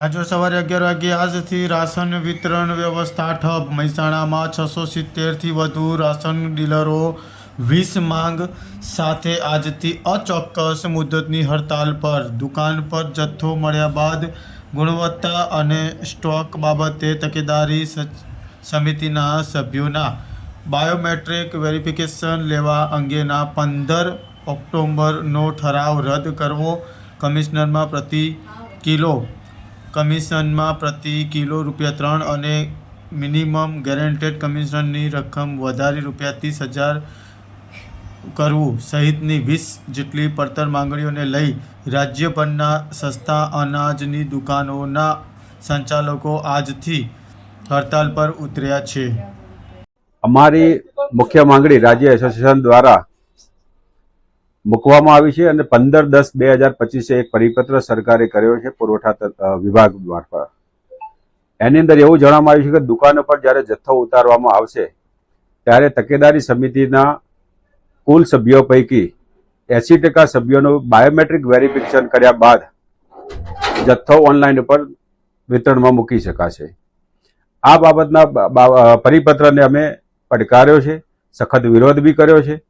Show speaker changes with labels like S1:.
S1: આજે સવારે અગિયાર વાગ્યે આજથી રાશન વિતરણ વ્યવસ્થા ઠપ. મહેસાણામાં છસો સિત્તેરથી વધુ રાશન ડીલરો વીસ માંગ સાથે આજથી અચોક્કસ મુદતની હડતાલ પર. દુકાન પર જથ્થો મળ્યા બાદ ગુણવત્તા અને સ્ટોક બાબતે તકેદારી સમિતિના સભ્યોના બાયોમેટ્રિક વેરિફિકેશન લેવા અંગેના પંદર ઓક્ટોબરનો ઠરાવ રદ કરવો કમિશનરમાં પ્રતિ કિલો કમિશનમાં પ્રતિ કિલો રૂપિયા ત્રણ અને મિનિમમ ગેરેન્ટેડ કમિશનની રકમ વધારી રૂપિયા ત્રીસ હજાર કરવું સહિતની વીસ જેટલી પડતર માંગણીઓને લઈ રાજ્યભરના સસ્તા અનાજની દુકાનોના સંચાલકો આજથી હડતાલ પર ઉતર્યા છે.
S2: અમારી મુખ્ય માંગણી રાજ્ય એસોસિએશન દ્વારા મૂકવામાં આવી છે અને પંદર દસ બે હજાર પચીસે એક પરિપત્ર સરકારે કર્યો છે પુરવઠા વિભાગ મારફત. એની અંદર એવું જણાવવામાં આવ્યું છે કે દુકાનો પર જ્યારે જથ્થો ઉતારવામાં આવશે, ત્યારે તકેદારી સમિતિના કુલ સભ્યો પૈકી એસી ટકા સભ્યોનું બાયોમેટ્રિક વેરિફિકેશન કર્યા બાદ જથ્થો ઓનલાઈન ઉપર વિતરણમાં મૂકી શકાશે. આ બાબતના પરિપત્રને અમે પડકાર્યો છે, સખત વિરોધ બી કર્યો છે